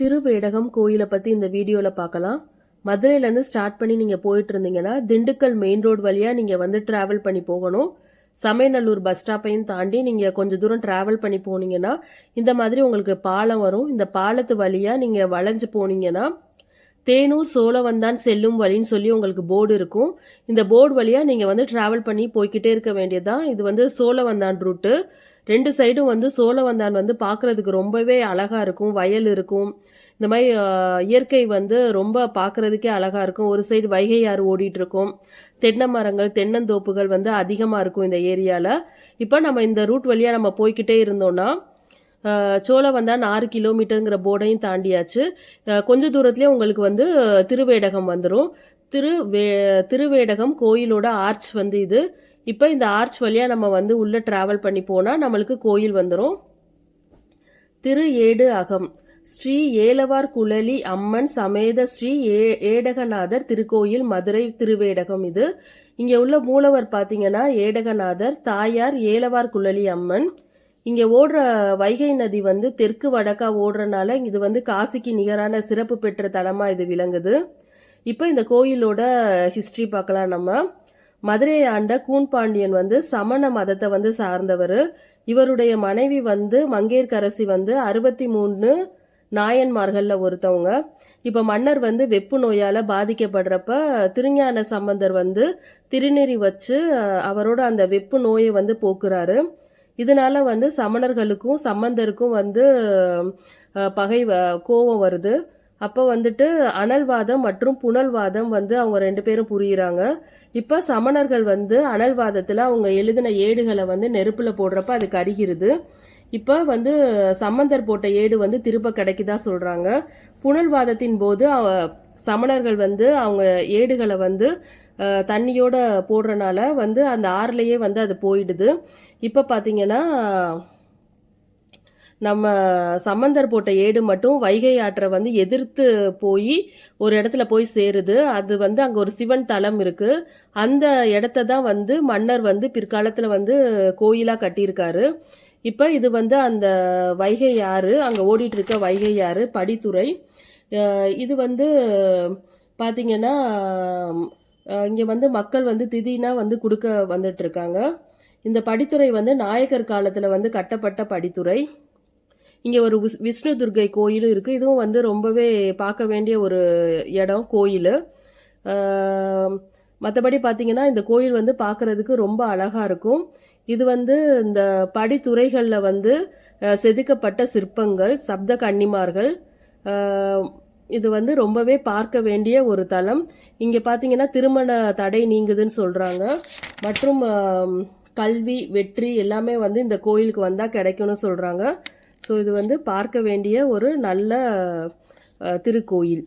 திருவேடகம் கோயிலை பற்றி இந்த வீடியோவில் பார்க்கலாம். மதுரையிலேருந்து ஸ்டார்ட் பண்ணி நீங்கள் போயிட்டு இருந்தீங்கன்னா திண்டுக்கல் மெயின் ரோடு வழியாக நீங்கள் வந்து ட்ராவல் பண்ணி போகணும். சமயநல்லூர் பஸ் ஸ்டாப்பையும் தாண்டி நீங்கள் கொஞ்சம் தூரம் ட்ராவல் பண்ணி போனீங்கன்னா இந்த மாதிரி உங்களுக்கு பாலம் வரும். இந்த பாலத்து வழியாக நீங்கள் வளைஞ்சு போனீங்கன்னா தேனூர் சோழவந்தான் செல்லும் வழின்னு சொல்லி உங்களுக்கு போர்டு இருக்கும். இந்த போர்டு வழியாக நீங்கள் வந்து ட்ராவல் பண்ணி போய்கிட்டே இருக்க வேண்டியதுதான். இது வந்து சோழவந்தான் ரூட்டு ரெண்டு சைடும் வந்து சோழவந்தான் வந்து பார்க்குறதுக்கு ரொம்பவே அழகாக இருக்கும். வயல் இருக்கும். இந்த மாதிரி இயற்கை வந்து ரொம்ப பார்க்குறதுக்கே அழகாக இருக்கும். ஒரு சைடு வைகை ஆறு ஓடிட்டு இருக்கும். தென்னை மரங்கள் தென்னந்தோப்புகள் வந்து அதிகமாக இருக்கும் இந்த ஏரியாவில் இப்போ நம்ம இந்த ரூட் வழியாக நம்ம போய்கிட்டே இருந்தோம்னா சோழவந்தான் ஆறு கிலோமீட்டருங்கிற போர்டையும் தாண்டியாச்சு. கொஞ்சம் கொஞ்ச தூரத்துலேயே உங்களுக்கு வந்து திருவேடகம் வந்துடும் திரு வே திருவேடகம் கோயிலோட ஆர்ச் வந்து இது. இப்போ இந்த ஆர்ச் வழியாக நம்ம வந்து உள்ளே ட்ராவல் பண்ணி போனால் நம்மளுக்கு கோயில் வந்துடும் திரு ஏடு அகம். ஸ்ரீ ஏலவார் குழலி அம்மன் சமேத ஸ்ரீ ஏ ஏடகநாதர் திருக்கோயில் மதுரை திருவேடகம் இது. இங்கே உள்ள மூலவர் பார்த்தீங்கன்னா ஏடகநாதர் தாயார் ஏலவார் குழலி அம்மன். இங்கே ஓடுற வைகை நதி வந்து தெற்கு வடக்கா ஓடுறனால இது வந்து காசிக்கு நிகரான சிறப்பு பெற்ற தலமாக இது விளங்குது. இப்போ இந்த கோயிலோட ஹிஸ்ட்ரி பார்க்கலாம் நம்ம. மதுரையை ஆண்ட கூன்பாண்டியன் வந்து சமண மதத்தை வந்து சார்ந்தவர். இவருடைய மனைவி வந்து மங்கையர்க்கரசி வந்து அறுபத்தி மூணு நாயன்மார்களில் ஒருத்தவங்க. இப்போ மன்னர் வந்து வெப்பு நோயால் பாதிக்கப்படுறப்ப திருஞான சம்பந்தர் வந்து திருநெறி வச்சு அவரோட அந்த வெப்பு நோயை வந்து போக்குறாரு. இதனால வந்து சமணர்களுக்கும் சம்பந்தருக்கும் வந்து பகை வ- கோபம் வருது. அப்போ வந்துட்டு அனல்வாதம் மற்றும் புனல்வாதம் வந்து அவங்க ரெண்டு பேரும் புரியுறாங்க. இப்போ சமணர்கள் வந்து அனல்வாதத்தில் அவங்க எழுதின ஏடுகளை வந்து நெருப்பில் போடுறப்ப அது கருகிறது இப்போ வந்து சம்பந்தர் போட்ட ஏடு வந்து திரும்ப கிடைக்குதா சொல்கிறாங்க புனல்வாதத்தின் போது அவ- சமணர்கள் வந்து அவங்க ஏடுகளை வந்து தண்ணியோட போடுறனால வந்து அந்த ஆறுலேயே வந்து அது போயிடுது. இப்போ பார்த்தீங்கன்னா நம்ம சம்பந்தர் போட்ட ஏடு மட்டும் வைகை ஆற்றை வந்து எதிர்த்து போய் ஒரு இடத்துல போய் சேருது. அது வந்து அங்கே ஒரு சிவன் தலம் இருக்குது அந்த இடத்த தான் வந்து மன்னர் வந்து பிற்காலத்தில் வந்து கோயிலாக கட்டியிருக்காரு. இப்போ இது வந்து அந்த வைகை ஆறு அங்கே ஓடிட்டு இருக்க வைகை ஆறு படித்துறை. இது வந்து பார்த்திங்கன்னா இங்கே வந்து மக்கள் வந்து திதினா வந்து கொடுக்க வந்துட்டு இருக்காங்க இந்த படித்துறை வந்து நாயக்கர் காலத்தில் வந்து கட்டப்பட்ட படித்துறை. இங்கே ஒரு விஸ்- விஷ்ணு துர்க்கை கோயிலும் இருக்குது இதுவும் வந்து ரொம்பவே பார்க்க வேண்டிய ஒரு இடம் கோயில். மற்றபடி பார்த்திங்கன்னா இந்த கோயில் வந்து பார்க்குறதுக்கு ரொம்ப அழகாக இருக்கும். இது வந்து இந்த படித்துறைகளில் வந்து செதுக்கப்பட்ட சிற்பங்கள் சப்த கன்னிமார்கள் இது வந்து ரொம்பவே பார்க்க வேண்டிய ஒரு தலம் இங்கே பார்த்தீங்கன்னா திருமண தடை நீங்குதுன்னு சொல்கிறாங்க மற்றும் கல்வி வெற்றி எல்லாமே வந்து இந்த கோயிலுக்கு வந்தால் கிடைக்கும்னு சொல்கிறாங்க ஸோ இது வந்து பார்க்க வேண்டிய ஒரு நல்ல திருக்கோயில்.